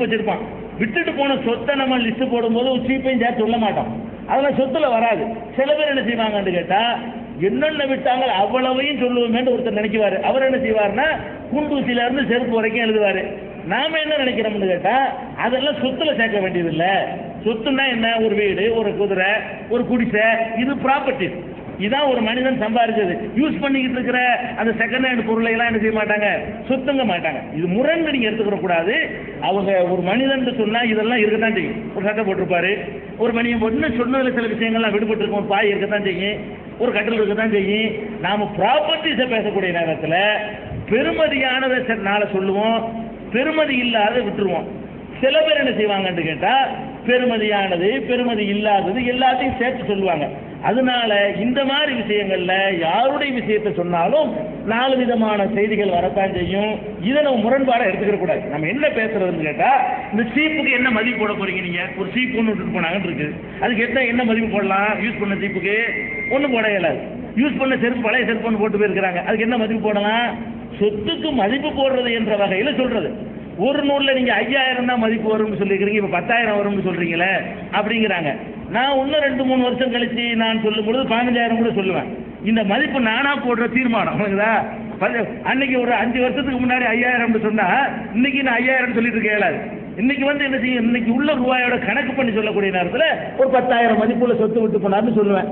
List வச்சிருப்பான். விட்டுட்டு போன சொத்தை நம்ம லிஸ்ட் போடும்போது ஒரு சீப்பையும் சேர்த்து சொல்ல மாட்டோம். அதெல்லாம் சொத்துல வராது. சில பேர் என்ன செய்வாங்கன்னு கேட்டா என்னென்ன விட்டாங்க அவ்வளவையும் சொல்லுவோமேன்னு ஒருத்தர் நினைக்குவாரு. அவர் என்ன செய்வாருன்னா குண்டூசில இருந்து செருப்பு வரைக்கும் எழுதுவாரு. நாம என்ன நினைக்கிறோம்னு கேட்டா அதெல்லாம் சொத்துல சேர்க்க வேண்டியது சொத்துன்னா என்ன? ஒரு வீடு ஒரு குதிரை ஒரு குடிசை இது ப்ராப்பர்ட்டிஸ் இதான் ஒரு மனிதன் சம்பாதிச்சது யூஸ் பண்ணிக்கிட்டு இருக்கிற அந்த செகண்ட் ஹேண்ட் பொருளை எல்லாம் என்ன செய்ய மாட்டாங்க? சுத்தங்க மாட்டாங்க. இது முரண்டு நீங்க எடுத்துக்கிற கூடாது. அவங்க ஒரு மனிதன் சொன்னா இதெல்லாம் இருக்கத்தான் செய்யும். ஒரு சட்டை போட்டிருப்பாரு. ஒரு மணியம் போட்டு இன்னும் சொன்னதுல சில விஷயங்கள்லாம் விடுபட்டு இருக்கும் பாய் இருக்கத்தான் செய்யும். ஒரு கட்டில் இருக்கத்தான் செய்யும். நாம ப்ராப்பர்ட்டிஸை பேசக்கூடிய நேரத்தில் பெருமதியானதை சரி நாளை சொல்லுவோம். பெருமதி இல்லாத விட்டுருவோம். சில பேர் என்ன செய்வாங்கன்னு கேட்டா பெருமதியானது பெருமதி இல்லாதது எல்லாத்தையும் சேர்த்து சொல்லுவாங்க. அதனால இந்த மாதிரி விஷயங்கள்ல யாருடைய விஷயத்தை சொன்னாலும் நாலு விதமான செய்திகள் வரத்தான் செய்யும். இதை நம்ம முரண்பாடா எடுத்துக்கிற கூடாது. நம்ம என்ன பேசுறதுன்னு கேட்டா இந்த சீப்புக்கு என்ன மதிப்பு போட போறீங்க நீங்க? ஒரு சீப்பு ஒன்று விட்டுட்டு போனாங்கன்னு இருக்கு. அதுக்கு என்ன என்ன மதிப்பு போடலாம்? யூஸ் பண்ண சீப்புக்கு ஒன்றும் போட இயலாது யூஸ் பண்ண செருப்பு பழைய செருப்பு ஒன்று போட்டு போயிருக்கிறாங்க. அதுக்கு என்ன மதிப்பு போடலாம்? சொத்துக்கு மதிப்பு போடுறது என்ற வகையில் சொல்றது. ஒரு நூலில் நீங்கள் ஐயாயிரம் தான் மதிப்பு வரும்னு சொல்லிக்கிறீங்க இப்போ பத்தாயிரம் வரும்னு சொல்கிறீங்களே அப்படிங்கிறாங்க. நான் இன்னும் ரெண்டு மூணு வருஷம் கழிச்சு நான் சொல்லும் பொழுது பதினஞ்சாயிரம் கூட சொல்லுவேன். இந்த மதிப்பு நானா போடுற தீர்மானம் புரியுதா? அன்னைக்கு ஒரு அஞ்சு வருஷத்துக்கு முன்னாடி ஐயாயிரம்னு சொன்னா இன்னைக்கு நான் ஐயாயிரம் சொல்லிட்டு கேளாது இன்னைக்கு வந்து என்ன செய்யும்? இன்னைக்கு உள்ள ரூபாயோட கணக்கு பண்ணி சொல்லக்கூடிய நேரத்தில் ஒரு பத்தாயிரம் மதிப்புள்ள சொத்து விட்டு போனார்னு சொல்லுவேன்.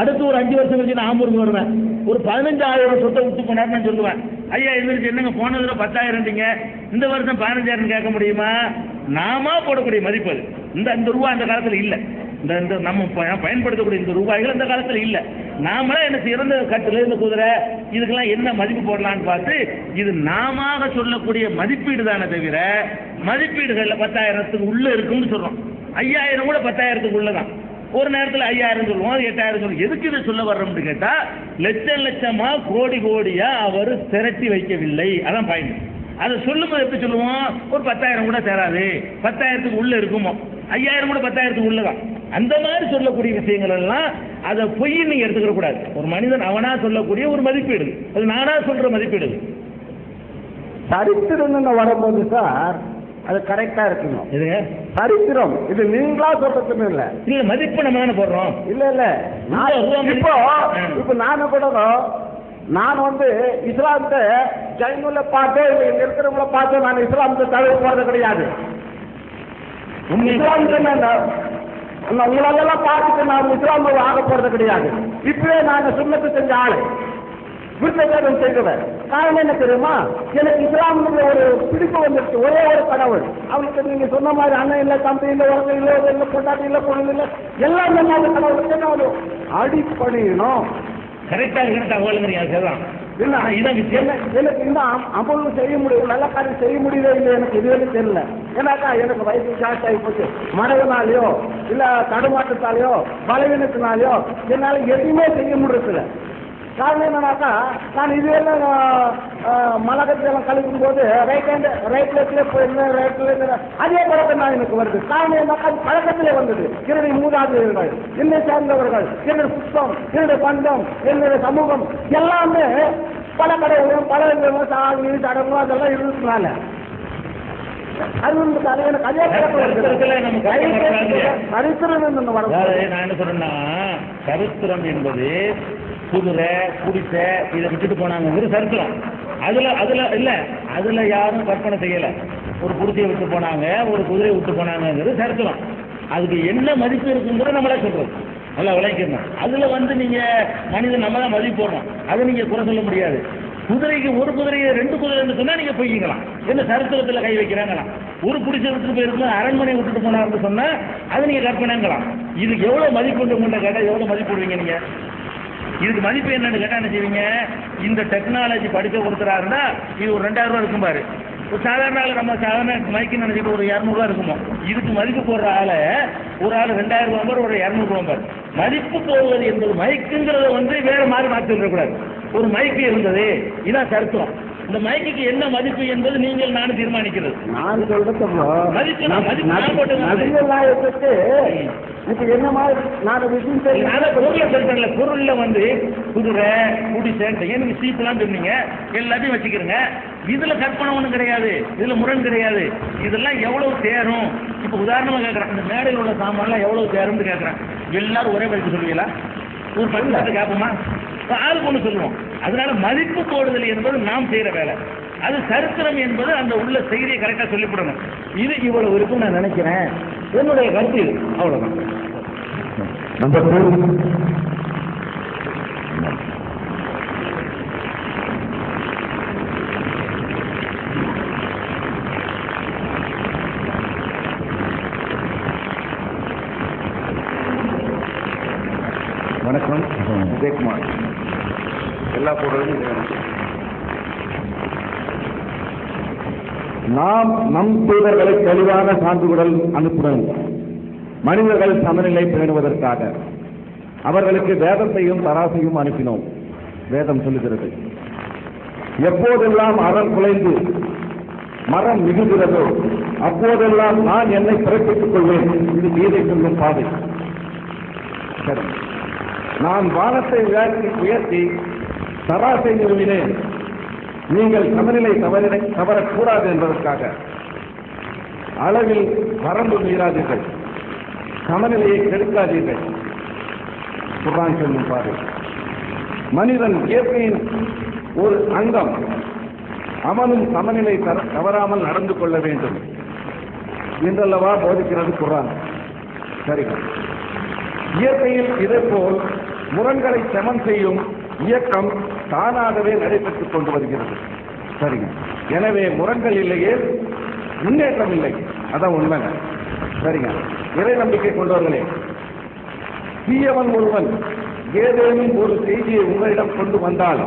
அடுத்து ஒரு அஞ்சு வருஷம் கழிச்சு நான் ஆம்பூருக்கு வருவேன். ஒரு பதினஞ்சாயிரம் சொத்தை விட்டு போனார்னு நான் சொல்லுவேன். ஐயா எந்திரிச்சு என்னங்க போனதுல பத்தாயிரம்ட்டீங்க. இந்த வருஷம் பதினஞ்சாயிரம் கேட்க முடியுமா? நாமா போடக்கூடிய மதிப்பு அது. இந்த இந்த ரூபா அந்த காலத்தில் இல்லை. இந்த இந்த நம்ம பயன்படுத்தக்கூடிய இந்த ரூபாய்கள் அந்த காலத்தில் இல்லை. நாமளே என்ன சிறந்த கட்டில் இந்த குதிரை இதுக்கெல்லாம் என்ன மதிப்பு போடலான்னு பார்த்து இது நாம சொல்லக்கூடிய மதிப்பீடு தானே தவிர மதிப்பீடுகளில் பத்தாயிரத்துக்கு உள்ளே இருக்கும்னு சொல்கிறோம் ஐயாயிரம் கூட பத்தாயிரத்துக்கு உள்ளதான் ஒரு நேரத்தில் ஐயாயிரம் சொல்லுவோம் அது எட்டாயிரம் சொல்லுவோம். எதுக்கு இதை சொல்ல வர்றோம்னு கேட்டால் லட்சம் லட்சமா கோடி கோடியா அவர் திரட்டி வைக்கவில்லை. அதான் பயன் அதை சொல்லும்போது எப்படி சொல்லுவோம்? ஒரு பத்தாயிரம் கூட தராது பத்தாயிரத்துக்கு உள்ள இருக்குமோ? ஐயாயிரம் கூட பத்தாயிரத்துக்கு உள்ளதான் அந்த மாதிரி சொல்லக்கூடிய விஷயங்கள் எல்லாம் அதை பொய் நீங்க எடுத்துக்கிற கூடாது. ஒரு மனிதன் அவனா சொல்லக்கூடிய ஒரு மதிப்பீடு. அது நானா சொல்ற மதிப்பீடு. சரித்திரம்னு வரும்போது சார் அது கரெக்டா இருக்கணும். இதுங்க சரித்திரம் இது நீங்களா சொல்றதுன்னு இல்ல. இல்ல மதிப்பு நம்ம தானே போடுறோம். இல்ல இல்ல. இப்போ. இப்போ நானும் கூட நான் வந்து இஸ்லாமத்தை ஜைனுல பார்த்தோ இல்ல இங்க இருக்கிறவங்கள பார்த்தோ நான் இஸ்லாமத்தை தழுவ போறது கிடையாது. இஸ்லாமத்தை நம்ம உங்களெல்லாம் பார்த்துட்டு நான் இஸ்லாம் ஆக போறது கிடையாது. இப்பவே நாங்க சுண்ணத்து செஞ்ச ஆளு. விருத்தம் செய்தவர். காரணம் என்ன தெரியுமா? எனக்கு இஸ்லாம் ஒரு பிடிப்பு வந்துருச்சு. ஒரே ஒரு கடவுள் அவனுக்கு நீங்க சொன்ன மாதிரி அண்ணன் இல்ல தம்பி இல்ல உறவு இல்ல இது இல்ல பொண்டாட்டி இல்ல பொண்ணு இல்ல. எல்லாம் என்ன கடவுள் கடவுளுக்கு என்ன ஒரு அடிப்படையணும் கரெக்டா இருக்கிற தகவலுங்கிறீங்க இல்லை ஆனா என்ன- எனக்கு இந்த செய்ய முடியும் நல்ல காரியம் செய்ய முடியல இல்லை எனக்கு இதுவரை தெரியல. ஏன்னாக்கா எனக்கு வயசு ஷார்ட் ஆகி போச்சு. மறைவுனாலையோ இல்ல தடுமாற்றத்தாலேயோ பலவீனத்தினாலையோ என்னால எதுவுமே செய்ய முடியல காரணம் என்னன்னாக்கா நான் இதுவெல்லாம் மலகத்தெல்லாம் கழிக்கும் போது ரைட் ஹேண்ட் ரைட் லெஃப்ட்ல போயிருந்தேன் ரைட் லெஃப்ட் அதே பழக்கம் தான் எனக்கு வருது. காரணம் என்னக்கா பழக்கத்திலே வந்தது. என்னுடைய மூதாதையர்கள் என்னை சேர்ந்தவர்கள் என்னுடைய புத்தம் என்னுடைய பந்தம் என்னுடைய சமூகம் எல்லாமே பல கடவுளும் பல விதமும் சாமி தடங்களும் அதெல்லாம் இருந்ததுனால. நான் என்ன சொல்றேன்னா சரித்திரம் என்பது குதிரை குடிசை இதை விட்டுட்டு போனாங்கிறது சரித்திரம் அதுல அதுல இல்ல அதுல யாரும் கற்பனை செய்யல. ஒரு குடிசையை விட்டு போனாங்க ஒரு குதிரையை விட்டு போனாங்கிறது சரித்திரம் அதுக்கு என்ன மதிப்பு இருக்குங்கிறத நம்மளே சொல்றது நல்லா விளைக்கணும் அதுல வந்து நீங்க மனிதன் நம்ம தான் மதிப்பு போடணும். அதை நீங்க குறை சொல்ல முடியாது. குதிரைக்கு ஒரு குதிரையை ரெண்டு குதிரைன்னு சொன்னா நீங்க போய்க்கலாம் என்ன சரித்திரத்துல கை வைக்கிறாங்களாம். ஒரு குடிசை விட்டுட்டு போயிருந்தா அரண்மனை விட்டுட்டு போனாருன்னு சொன்னா அதை நீங்க கற்பனைங்களாம். இதுக்கு எவ்வளவு மதிப்பு உண்டு கேட்டா எவ்வளவு மதிப்பு விடுவீங்க நீங்க? இதுக்கு மதிப்பு என்னன்னு கேட்டா என்ன செய்வீங்க இந்த டெக்னாலஜி படிக்க கொடுக்குறாருன்னா இது ஒரு ரெண்டாயிரம் ரூபா இருக்கும் பாரு ஒரு சாதாரண ஆளு நம்ம சாதாரண மைக்கு நினைச்சிட்டு ஒரு இரநூறுவா இருக்குமோ இதுக்கு மதிப்பு போடுற ஆளை ஒரு ஆள் ரெண்டாயிரம் ரூபாய் பாரு ஒரு இரநூறுவா பாரு மதிப்பு போடுவது என்பது மைக்குங்கிறத வந்து வேற மாதிரி மாற்றி விடக்கூடாது ஒரு மைக்கு இருந்தது இதான் சரித்திரம் இந்த மைக்குக்கு என்ன மதிப்பு என்பது நீங்கள் நானும் தீர்மானிக்கிறது நான் சொல்றது மதிப்பு நான் மதிப்பு நான் போட்டு நபிகள் நாயகத்துக்கு இப்ப என்ன மாதிரி? நான் விஷயம் செய்ய அதான் பொருளை பொருள்ல வந்து குதிரை குடிசை நீங்க சீப்பெல்லாம் சொன்னீங்க எல்லாத்தையும் வச்சுக்கிறங்க. இதுல கற்பனை ஒன்றும் கிடையாது. இதுல முரண் கிடையாது. இதெல்லாம் எவ்வளவு தேரும்? இப்ப உதாரணமா கேட்கறேன் இந்த மேடையில் உள்ள சாமான்லாம் எவ்வளவு தேரும்னு கேட்கறேன் எல்லாரும் ஒரே மதிப்பு சொல்லுவீங்களா? ஒரு பத்து லட்சம் கேட்போமா இப்ப ஆளுக்கு ஒண்ணு சொல்லுவோம். அதனால மதிப்பு போடுதல் என்பது நாம் செய்யற வேலை. அது சரித்திரம் என்பது அந்த உள்ள செய்தியை கரெக்டா சொல்லிவிடணும். இது இவ்வளவு இருக்கும் நான் நினைக்கிறேன். என்னுடைய கருத்து இது. அவ்வளவுதான். வணக்கம். விஜயகுமார் நாம் நம் தூதர்களை தெளிவான சான்றுகள் அனுப்புதல் மனிதர்கள் சமநிலை பேணுவதற்காக. அவர்களுக்கு வேதத்தையும் தராசையும் அனுப்பினோம். வேதம் சொல்லுகிறது. எப்போதெல்லாம் அறம் குலைந்து மரம் மிகுகிறதோ அப்போதெல்லாம் நான் என்னை பிறப்பித்துக் கொள்வேன். இது கீதை சொல்லும் பாதை. நான் வானத்தை உயர்த்தி உயர்த்தி தராசை நிறுவினேன். நீங்கள் சமநிலை தவறினை தவறக்கூடாது என்பதற்காக. அளவில் வரம்பு மீறாதீர்கள். சமநிலையை கெடுக்காதீர்கள். குரான் சொல்லும் பாரு மனிதன் இயற்கையின் ஒரு அங்கம். அவனும் சமநிலை தவறாமல் நடந்து கொள்ள வேண்டும். என்றல்லவா போதிக்கிறது குரான் சரி. இயற்கையில் இதேபோல் முரண்களை சமன் செய்யும் இயக்கம் தானாகவே நடைபெற்றுக் கொண்டு வருகிறது. சரிங்க. எனவே முரண்கள் இல்லையே முன்னேற்றம் இல்லை. அதான் உண்மைங்க. சரிங்க. இறை நம்பிக்கை கொண்டவர்களே தீயவன் ஒருவன் ஏதேனும் ஒரு செய்தியை உங்களிடம் கொண்டு வந்தால்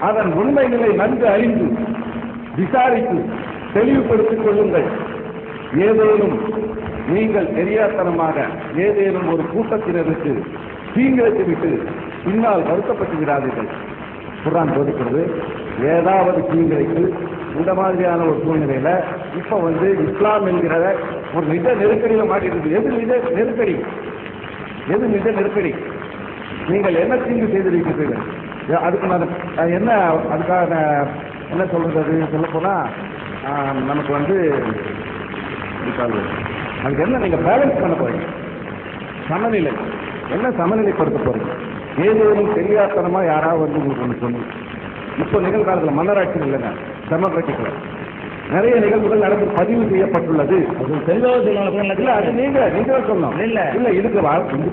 அதன் உண்மை நிலை நன்கு அறிந்து விசாரித்து தெளிவுபடுத்திக் கொள்ளுங்கள். ஏதேனும் நீங்கள் தெரியாதனமாக ஏதேனும் ஒரு கூட்டத்தினருக்கு தீங்கிழைத்து விட்டு பின்னால் வருத்தப்பட்டு விடாதீர்கள். குரான் போதிக்கிறது. ஏதாவது தீங்கிழைக்கு இந்த மாதிரியான ஒரு சூழ்நிலையில இப்ப வந்து இஸ்லாம் என்கிற ஒரு நிஜ நெருக்கடியில மாட்டிருக்கு எது நிஜ நெருக்கடி? எது நிஜ நெருக்கடி? நீங்கள் என்ன தீங்கு செய்திருக்கிறீர்கள்? அதுக்கு நான் என்ன அதுக்காக என்ன சொல்றது? சொல்ல போனா நமக்கு வந்து அதுக்கு என்ன நீங்க பேலன்ஸ் பண்ண போறீங்க? சமநிலை. என்ன சமநிலைப்படுத்த போறீங்க? ஏதேனும் தெரியாத்தனமா யாராவது வந்து உங்களுக்கு ஒன்று சொன்னீங்க இப்போ நிகழ்காலத்தில் மன்னராட்சி இல்லைங்க டெமோக்ராட்டிக்ல நிறைய நிகழ்வுகள் நடந்து பதிவு செய்யப்பட்டுள்ளது. இல்ல அது நீங்க நீங்க சொல்லணும். இல்ல. இல்ல இதுக்கு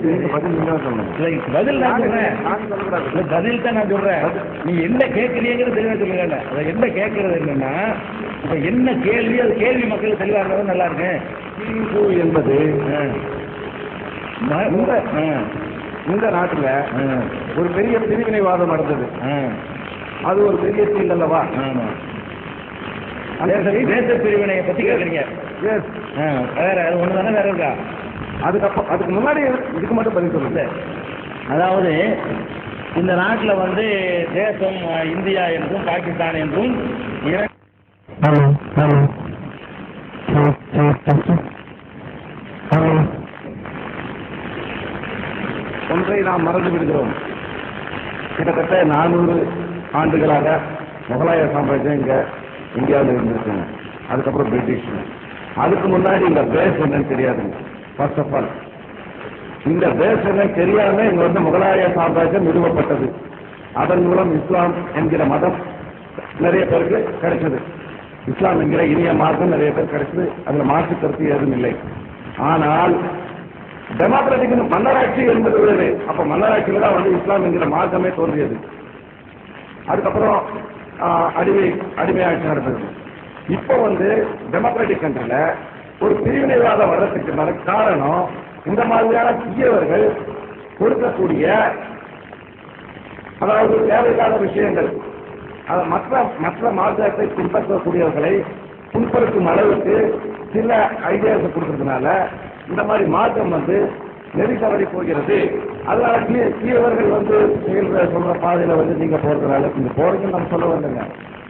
இதுக்கு பதில் நீங்க சொல்லணும். இல்லை, பதில் நான் சொல்றேன். பதில் தான் நான் சொல்றேன். நீ என்ன கேட்கறீங்கிறது தெளிவா சொல்லுங்க அதை என்ன கேட்கறது என்னன்னா இப்ப என்ன கேள்வி அது கேள்வி மக்கள் தெளிவா இருந்தாலும் நல்லா இருக்கு என்பது இந்த நாட்டுல ஆ. ஒரு பெரிய பிரிவினைவாதம் நடந்தது ஆ. அது ஒரு பெரிய தீங்கு அல்லவா தேச பிரிவினையை பத்தி. ஆ, வேற அது ஒண்ணு தானே வேற இருக்கா அதுக்கப்புறம் அதுக்கு முன்னாடி இதுக்கு மட்டும் பதில் சொல்லுங்க அதாவது இந்த நாட்டில் வந்து தேசம் இந்தியா என்றும் பாகிஸ்தான் என்றும் நாம் மறந்து விடுகிறோம். கிட்டத்தட்ட நானூறு ஆண்டுகளாக முகலாய சாம்ராஜ்யம் இங்க இந்தியாவில் இருந்திருக்குங்க. அதுக்கப்புறம் பிரிட்டிஷ். அதுக்கு முன்னாடி இந்த பேஸ் என்னன்னு தெரியாதுங்க. ஃபர்ஸ்ட் ஆஃப் ஆல் இந்த பேஸ் என்னன்னு தெரியாம இங்க வந்து முகலாய சாம்ராஜ்யம் நிறுவப்பட்டது. அதன் மூலம் இஸ்லாம் என்கிற மதம் நிறைய பேருக்கு கிடைச்சது. இஸ்லாம் என்கிற இனிய மார்க்கம் நிறைய பேர் கிடைச்சது. அதுல மாற்று கருத்து ஏதும் இல்லை. ஆனால் டெமோக்ராட்டிக் மன்னராட்சி என்பது உள்ளது அப்ப மன்னராட்சியில தான் வந்து இஸ்லாம் என்கிற மார்க்கமே தோன்றியது அதுக்கப்புறம் அடிமை அடிமையாட்சி நடந்தது இப்போ வந்து டெமோக்ராட்டிக் கண்ட்ரில ஒரு பிரிவினைவாதம் வர்றதுக்கு வர காரணம் இந்த மாதிரியான தீயவர்கள் கொடுக்கக்கூடிய அதாவது தேவையில்லாத விஷயங்கள். அதை மற்ற மற்ற மார்க்கத்தை பின்பற்றக்கூடியவர்களை புண்படுத்தும் அளவுக்கு சில ஐடியாஸ் கொடுக்கறதுனால இந்த மாதிரி மாற்றம் வந்து நெறி தவறி போகிறது. அதனால தீ- தீயவர்கள் வந்து செயல்பட சொல்ற பாதையில வந்து நீங்க போறதுனால நீங்க போறீங்கன்னு நம்ம சொல்ல வரலைங்க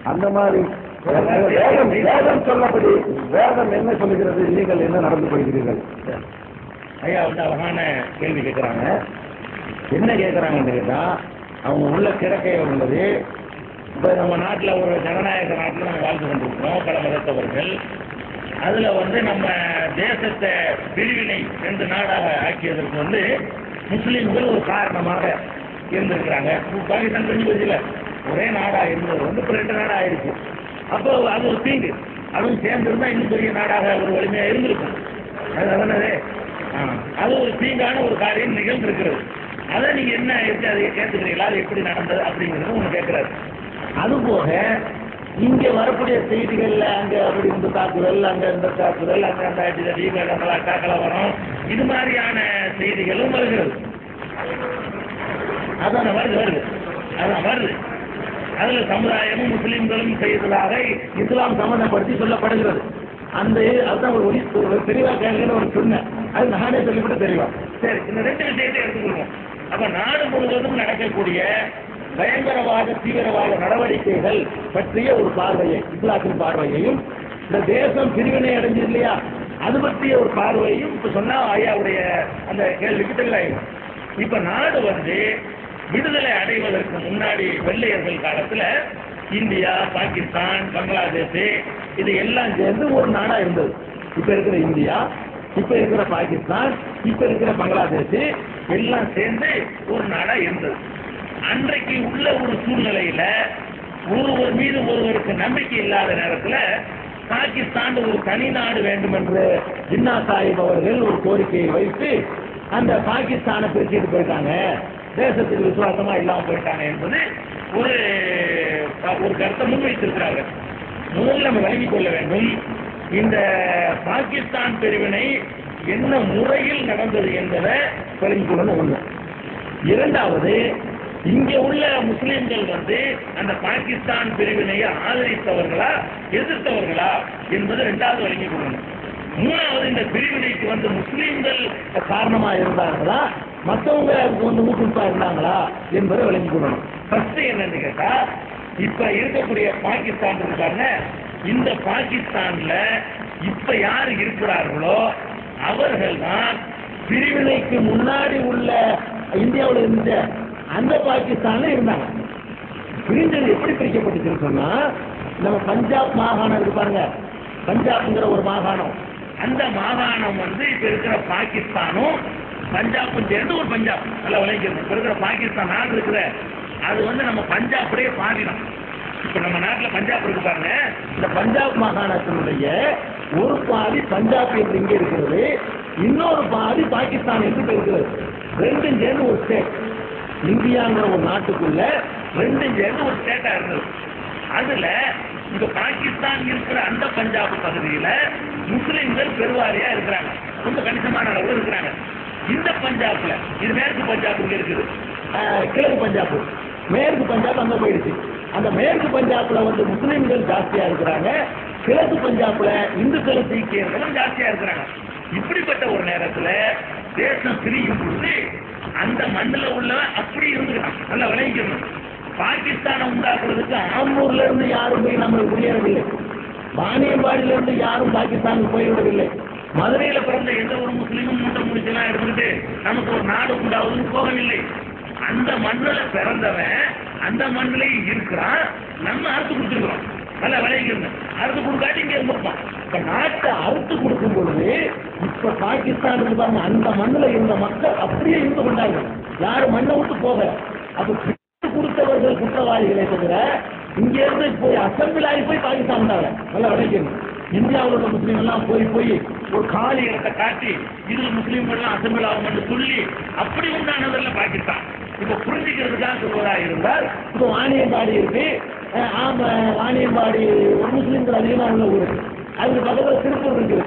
அந்த மாதிரி வேதம் வேதம் சொல்லபடி வேதம் என்ன சொல்லுகிறது? நீங்கள் என்ன நடந்து கொள்கிறீர்கள்? ஐயா வந்து அழகான கேள்வி கேட்குறாங்க என்ன கேட்குறாங்கன்னு கேட்டால் அவங்க உள்ள கிடக்கை உள்ளது. இப்போ நம்ம நாட்டில் ஒரு ஜனநாயக நாட்டில் நம்ம வாழ்ந்து கொண்டிருக்கிறோம். பல மதத்தவர்கள். அதில் வந்து நம்ம தேசத்தை பிரிவினை ரெண்டு நாடாக ஆக்கியதற்கு வந்து முஸ்லீம்கள் ஒரு காரணமாக இருந்திருக்கிறாங்க. பாகிஸ்தான் பிரிஞ்சு ஒரே நாடாக இருந்தது. வந்து இப்போ ரெண்டு நாடாக ஆயிடுச்சு. அப்போ அது ஒரு தீங்கு. அதுவும் சேர்ந்திருந்தா இன்னும் பெரிய நாடாக ஒரு வலிமையாக இருந்திருக்கும். அது? அதனது அது ஒரு தீங்கான ஒரு காரியம் நிகழ்ந்திருக்கிறது. அதை நீங்க என்ன இருக்கு அதை கேட்டுக்கிறீங்களா அது எப்படி நடந்தது அப்படிங்கிறது ஒன்று கேட்கிறாரு அதுபோக இங்க வரக்கூடிய செய்திகள்ல அங்க அப்படி இந்த தாக்குதல் அங்க இந்த தாக்குதல் அங்க அந்த அடிதடி கலங்களா கலவரம் இது மாதிரியான செய்திகளும் வருகிறது. அதான் வருது வருது. அதான் வருது. அதுல சமுதாயமும் முஸ்லிம்களும் செய்ததாக இஸ்லாம் சம்மந்தப்படுத்தி சொல்லப்படுகிறது. அந்த அதுதான் ஒரு ஒரு தெளிவா கேளுங்கன்னு ஒரு சொன்னேன். அது நானே சொல்லிவிட்டு தெளிவா. சரி இந்த ரெண்டு விஷயத்தை எடுத்துக்கொள்வோம். அப்ப நாடு முழுவதும் நடக்கக்கூடிய பயங்கரவாத தீவிரவாத நடவடிக்கைகள் பற்றிய ஒரு பார்வையை இஸ்லாத்தின் பார்வையையும் இந்த தேசம் பிரிவினை அடைஞ்சது இல்லையா? அது பற்றிய ஒரு பார்வையும் இப்ப சொன்னா ஐயாவுடைய அந்த கேள்விக்கு தெளிவாயிடும். இப்ப நாடு வந்து விடுதலை அடைவதற்கு முன்னாடி வெள்ளையர்கள் காலத்துல இந்தியா பாகிஸ்தான் பங்களாதேஷ் இது எல்லாம் சேர்ந்து ஒரு நாடா இருந்தது. இப்ப இருக்கிற இந்தியா இப்ப இருக்கிற பாகிஸ்தான் இப்ப இருக்கிற பங்களாதேஷ் எல்லாம் சேர்ந்து ஒரு நாடா இருந்தது. அன்றைக்கு உள்ள ஒரு சூழ்நிலையில ஒருவர் மீது ஒருவருக்கு நம்பிக்கை இல்லாத நேரத்துல பாகிஸ்தான் ஒரு தனி நாடு வேண்டும் என்று ஜின்னா சாஹிப் அவர்கள் ஒரு கோரிக்கையை வைத்து அந்த பாகிஸ்தானை பிரிச்சுட்டு போயிட்டாங்க. தேசத்துக்கு விசுவாசமா இல்லாமல் போயிட்டாங்க என்பது ஒரு ஒரு கருத்தை முன்வைத்திருக்கிறார்கள். முதல்ல நம்ம விளங்கிக் கொள்ள வேண்டும் இந்த பாகிஸ்தான் பிரிவினை என்ன முறையில் நடந்தது என்பதை விளங்கிக் கொள்ளணும் ஒன்று இரண்டாவது இங்க உள்ள முஸ்லிம்கள் வந்து அந்த பாகிஸ்தான் பிரிவினையை ஆதரித்தவர்களா எதிர்த்தவர்களா என்பது இரண்டாவது வழங்கி கொள்ளணும் மூணாவது இந்த பிரிவினைக்கு வந்து முஸ்லிம்கள் காரணமா இருந்தார்களா மற்றவங்க வந்து ஊக்குவிப்பா இருந்தாங்களா என்பதை விளங்கி கொடுக்கணும். ஃபர்ஸ்ட் என்னன்னு கேட்டா இப்ப இருக்கக்கூடிய பாகிஸ்தான் இருக்காங்க இந்த பாகிஸ்தான்ல இப்ப யார் இருக்கிறார்களோ அவர்கள் தான் பிரிவினைக்கு முன்னாடி உள்ள இந்தியாவில் இருந்த அந்த பாகிஸ்தான்ல இருந்தாங்க. பிரிஞ்சது எப்படி பிரிக்கப்பட்டுச்சுன்னு சொன்னா நம்ம பஞ்சாப் மாகாணம் இருக்கு பாருங்க. பஞ்சாப்ங்கிற ஒரு மாகாணம். அந்த மாகாணம் வந்து இப்ப இருக்கிற பாகிஸ்தானும் பஞ்சாப்பும் சேர்ந்து ஒரு பஞ்சாப். நல்லா விளைஞ்சிருக்கு இப்ப இருக்கிற பாகிஸ்தான் நாடு இருக்கிற அது வந்து நம்ம பஞ்சாப்லயே பாதினம் இப்ப நம்ம நாட்டுல பஞ்சாப் இருக்கு பாருங்க. இந்த பஞ்சாப் மாகாணத்தினுடைய ஒரு பாதி பஞ்சாப் என்று இங்கே இருக்கிறது இன்னொரு பாதி பாகிஸ்தான் என்று இருக்கிறது ரெண்டும் சேர்ந்து ஒரு ஸ்டேட் இந்தியாங்கிற ஒரு நாட்டுக்குள்ள ரெண்டு ஏன்னு ஒரு ஸ்டேட்டா இருந்தது. அதுல இந்த பாகிஸ்தான் இருக்கிற அந்த பஞ்சாப் பகுதியில முஸ்லிம்கள் பெருவாரியா இருக்கிறாங்க. ரொம்ப கணிசமான அளவு இருக்கிறாங்க. இந்த பஞ்சாப்ல இது மேற்கு பஞ்சாப் இங்க இருக்குது. கிழக்கு பஞ்சாப். மேற்கு பஞ்சாப் அங்க போயிடுச்சு. அந்த மேற்கு பஞ்சாப்ல வந்து முஸ்லிம்கள் ஜாஸ்தியா இருக்கிறாங்க. கிழக்கு பஞ்சாப்ல இந்துக்கள் சீக்கியர்களும் ஜாஸ்தியா இருக்கிறாங்க. இப்படிப்பட்ட ஒரு நேரத்துல தேசம் பிரியும் பொழுது அந்த மண்ணில் உள்ளவன் அப்படி இருந்துக்கிறான். நல்லா விளைவிக்கணும் பாகிஸ்தானை உண்டாக்குறதுக்கு ஆம்பூர்ல இருந்து யாரும் போய் நம்ம குடியேறவில்லை. வாணியம்பாடியில இருந்து யாரும் பாகிஸ்தானுக்கு போய்விடவில்லை மதுரையில பிறந்த எந்த ஒரு முஸ்லீமும் முட்டை முடிச்செல்லாம் எடுத்துக்கிட்டு நமக்கு ஒரு நாடு உண்டாவதுன்னு போகவில்லை. அந்த மண்ணில் பிறந்தவன் அந்த மண்ணிலையும் இருக்கிறான். நம்ம அறுத்து கொடுத்துருக்கிறோம். நல்லா விளைவிக்கணும் அறுத்து கொடுக்காட்டி இங்கே இருந்திருப்பான். இப்ப நாட்டை அறுத்து கொடுக்கும் பொழுது இப்ப பாகிஸ்தான் பாருங்க அந்த மண்ணுல இருந்த மக்கள் அப்படியே இருந்து கொண்டாங்க. யாரும் மண்ணை விட்டு போக அப்ப கொடுத்தவர்கள் குற்றவாளிகளை தவிர இங்க இருந்து போய் அசம்பிள் ஆகி போய் பாகிஸ்தான் வந்தாங்க. நல்லா விளைவிக்கணும் இந்தியாவில் உள்ள முஸ்லீம் எல்லாம் போய் போய் ஒரு காலி இடத்தை காட்டி இதில் முஸ்லீம்கள் எல்லாம் அசம்பிள் ஆகும் சொல்லி அப்படி உண்டானதில்ல பாகிஸ்தான். இப்ப புரிஞ்சுக்கிறதுக்காக சொல்வதா இருந்தால் இப்ப வாணியம்பாடி இருக்கு. ஆமா வாணியம்பாடி ஒரு முஸ்லீம்கள் அதிகமாக உள்ள ஊருக்கு அதுக்கு பக்கத்தில் திருப்பூர் இருக்குது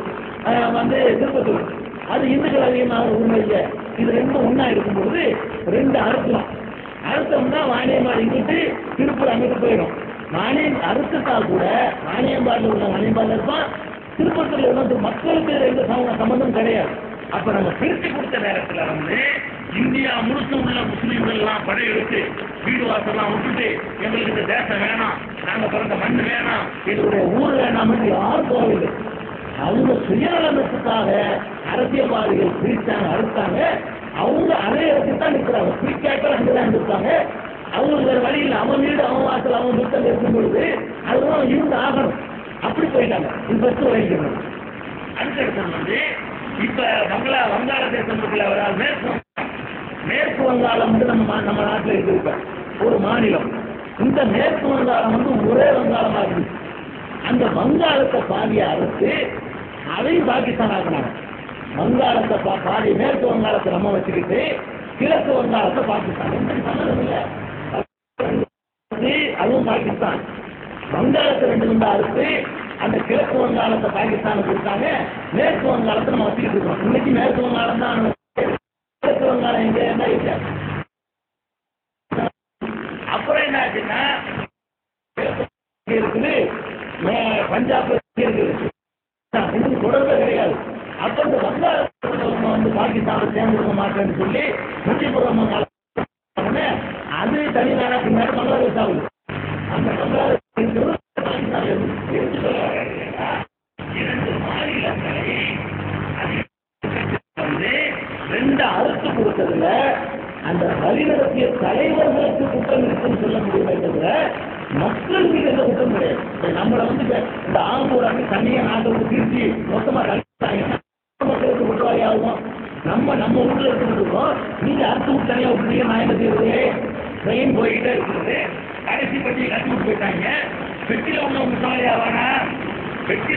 வந்து திருப்பத்தூர். அது இந்துக்கள் அதிகமாக ஊர்ல இது ரெண்டும் ஒன்றா இருக்கும்பொழுது ரெண்டு அறுக்கலாம். அறுத்தோம்னா வாணியம்பாடி இங்கிட்டு திருப்பூர் அங்கிட்டு போயிடும். வாணியம் அறுத்துட்டா கூட வாணியம்பாடியில் உள்ள வாணியம்பாடியில் இருப்பான் திருப்பத்தூர்ல உள்ள மக்களுக்கு எந்த சம்பந்தம் கிடையாது. அப்ப நம்ம பிரித்து கொடுத்த நேரத்துல வந்து இந்தியா முழுக்க உள்ள முஸ்லீம்கள் எல்லாம் படையெடுத்து வீடு வாசல்லாம் விட்டுட்டு எங்களுக்கு இந்த தேசம் வேணாம். நாங்க பிறந்த மண் வேணாம். இதனுடைய ஊர் வேணாம் என்று யாரும் போகவில்லை. அவங்க சுயநலத்துக்காக அரசியல்வாதிகள் பிரித்தாங்க அறுத்தாங்க. அவங்க அதே இடத்துக்கு தான் நிற்கிறாங்க. பிரிக்காக்கள் அங்கதான் இருக்காங்க அவங்களுக்கு வேற வழி இல்லை. அவன் வீடு அவன் வாசல் அவன் புத்தகம் இருக்கும் பொழுது அதுதான் இருந்து ஆகணும். அப்படி போயிட்டாங்க. இது ஃபர்ஸ்ட் வரைக்கணும் அடுத்த வந்து இப்ப வங்களா வங்காளதேசம் இருக்குல்ல ஒரு மேற்கு மேற்கு வங்காளம் வந்து நம்ம மா- நம்ம நாட்டில் இருக்கு ஒரு மாநிலம். இந்த மேற்கு வங்காளம் வந்து ஒரே வங்காளமா இருக்கு. அந்த வங்காளத்தை பாதிய அறுத்து அதையும் பாகிஸ்தான் ஆக்கினாங்க. வங்காளத்தை பா- பாதி மேற்கு வங்காளத்தை நம்ம வச்சுக்கிட்டு கிழக்கு வங்காளத்தை பாகிஸ்தான். ரெண்டும் அதுவும் பாகிஸ்தான். வங்காளத்தை ரெண்டு ரெண்டா அறுத்து அந்த கிழக்கு வங்காளத்தை பாகிஸ்தானுக்கு கொடுத்தாங்க மேற்கு வங்காளத்தை நம்ம வச்சுக்கிட்டு இருக்கோம். இன்னைக்கு மேற்கு வங்காளம் தான். கிழக்கு வங்காளம் எங்க என்ன இல்ல. என்ன ஆச்சுன்னா இருக்குது பஞ்சாப் இருக்குது இதுக்கு தொடர்பே கிடையாது. அப்ப இந்த வங்காளத்தை வந்து பாகிஸ்தானை சேர்ந்துருக்க மாட்டேன்னு சொல்லி முக்கியபுரம் அது தனிநாடா பின்னாடி பங்களாதேஷ் ஆகுது. அந்த பங்களாதேஷ் இருக்கிறது பாகிஸ்தான் இருக்கு. இரண்டு மாநிலங்களை வந்து ரெண்டு அறுத்து கொடுத்ததுல அந்த வழிநடத்திய தலைவர்களுக்கு குற்றம் இருக்குன்னு சொல்ல முடியுமே தவிர மக்கள் மீது எந்த குற்றம் கிடையாது. இப்ப நம்மளை வந்து இந்த ஆம்பூர் தனியா நாட்டை வந்து பிரிச்சு மொத்தமா மக்களுக்கு குற்றவாளி ஆகும்? நம்ம நம்ம ஊர்ல இருக்கோம் நீங்க அறுத்து விட்டு தனியா விட்டுறீங்க நான் என்ன செய்யறது ட்ரெயின் போயிட்டே இருக்குது. கடைசி பற்றி கட்டி விட்டு போயிட்டாங்க. பெட்டியில ஒண்ணு குற்றவாளி ஆவானா பெட்டி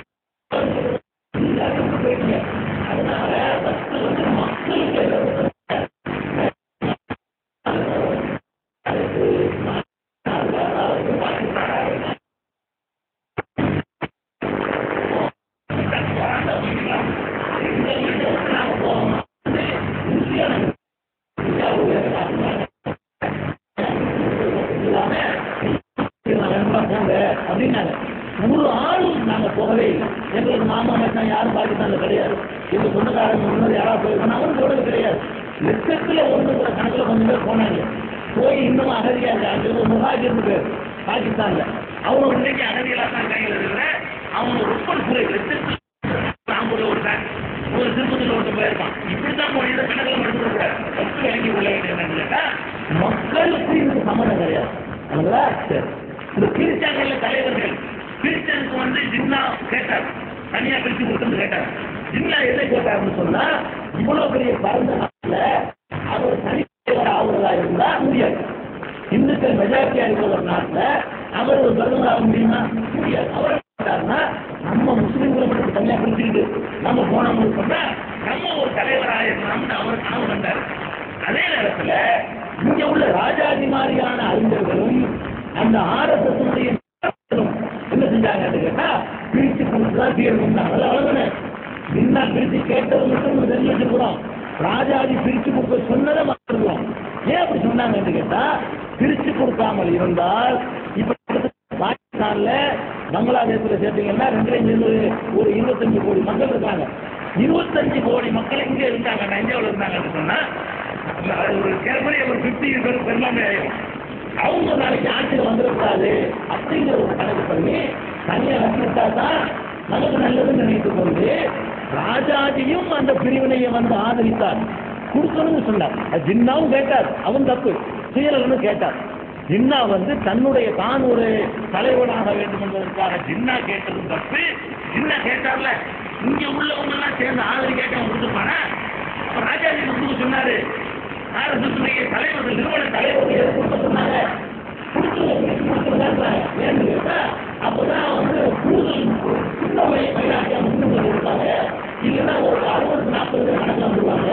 ஒரு பேர் பாகிஸ்தான்ல. அவங்க இன்னைக்கு அகதிகளாக தான் கையில் இருக்கிற அவங்க ஒப்பன் சிறை லட்சத்துல ஒருத்தன் ஒரு பேங்க் ஒரு திருப்பதியில் ஒருத்தர் போயிருப்பான். இப்படித்தான் போய் இந்த கணக்கில் எடுத்துக்கூடாது ஃபஸ்ட்டு விளங்கி கொள்ள வேண்டியது என்னன்னு கேட்டா மக்களுக்கு இதுக்கு சம்மந்தம் கிடையாது. அதுங்களா? சரி. இந்த கிறிஸ்டியன்கள் தலைவர்கள் கிறிஸ்டியனுக்கு வந்து ஜின்னா கேட்டார். தனியா பிரிச்சு கொடுத்து கேட்டார். ஜின்னா எதை கேட்டார்னு சொன்னா இவ்வளவு பெரிய பரந்த நாட்டில் அவர் தனி இந்துக்கள் மெஜாரிட்டியா இருக்கிற ஒரு நாட்டுல அவர் ஒரு பிரதமர் ஆக முடியுமா? முடியாது. அவர் நம்ம முஸ்லிம்களை மட்டும் தனியா பிரிச்சுக்கிட்டு நம்ம போன சொன்னா நம்ம ஒரு தலைவராக இருக்கலாம்னு அவர் கனவு கண்டார். அதே நேரத்துல இங்க உள்ள ராஜாதி மாதிரியான அறிஞர்களும் அந்த ஆர்எஸ்எஸ் என்ன செஞ்சாங்க கேட்டா பிரிச்சு தான் தீர்வு அவ்வளவுதானே என்ன பிரிச்சு கேட்டது மட்டும் தெரிஞ்சு வச்சுக்கிறோம் ராஜாதி பிரிச்சு கொடுக்க சொன்னதை மறந்துடுவோம். ஏன் அப்படி சொன்னாங்கன்னு கேட்டா பிரிச்சு கொடுக்காமல் இருந்தால் இப்ப பாகிஸ்தான்ல பங்களாதேஷ்ல சேர்த்தீங்கன்னா ரெண்டரை சேர்ந்து ஒரு இருபத்தஞ்சு கோடி மக்கள் இருக்காங்க. இருபத்தஞ்சு கோடி மக்கள் இங்க இருந்தாங்க இந்தியாவில் இருந்தாங்கன்னு சொன்னா அது ஒரு கேரள ஒரு பிப்டி பேர் பெரும்பான்மை ஆயிரும். அவங்க நாளைக்கு ஆட்சியில் வந்துடக்கூடாது அப்படிங்கிற ஒரு கணக்கு பண்ணி தனியாக வந்துவிட்டா தான் நமக்கு நல்லதுன்னு நினைத்து கொண்டு ராஜாஜியும் அந்த பிரிவினையை வந்து ஆதரித்தார் கொடுக்கணும்னு சொன்னார் ஜின்னாவும் கேட்டார் அவன் தப்பு சுயநலன்னு கேட்டார் ஜின்னா வந்து தன்னுடைய தான் ஒரு தலைவனாக வேண்டும் என்பதற்காக ஜின்னா கேட்டதும் தப்பு ஜின்னா கேட்டார்ல இங்க உள்ளவங்க எல்லாம் சேர்ந்து ஆதரி கேட்டவன் கொடுத்துருப்பானா ராஜாஜி கொடுக்க சொன்னாரு ஆர்எஸ்எஸ்னுடைய தலைவர் நிறுவன தலைவர் கொடுக்க சொன்னாங்க கொடுத்துருங்க ஏன்னு கேட்டா அப்பதான் வந்து கூடுதல் சின்ன வயசு பையனாக்கியா கொடுப்பாங்க இல்லைன்னா ஒரு அறுபது நாற்பது பேர் வந்துருவாங்க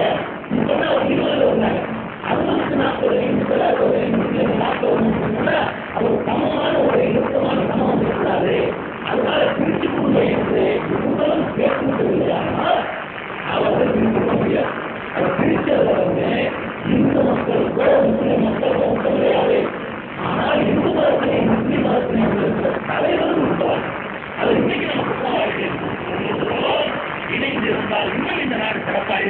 இப்பதான் ஒரு இருபது வந்தாங்க அறுபதுக்கு நாற்பது இந்துக்கள் அறுபது முஸ்லீம் நாற்பது சொன்னா அவர் சமமான ஒரு இறுக்கமான சமம் இருக்கிறாரு அதனால பிரிச்சு கொடுங்க என்று இவங்களும் கேட்கறது இல்லையானால் அவர்கள் பிரித்து கொள்ள முடியாது அவர் வந்து இந்து மக்களுக்கோ முஸ்லிம் மக்களுக்கோ கிடையாது ஆனால் இந்து மதத்திலே முஸ்லிம் மதத்திலே தலைவரும் அது இன்னைக்கு நம்ம குற்றவாளிகள் இணைந்து இருந்தால் இன்னும் இந்த நாடு சிறப்பாக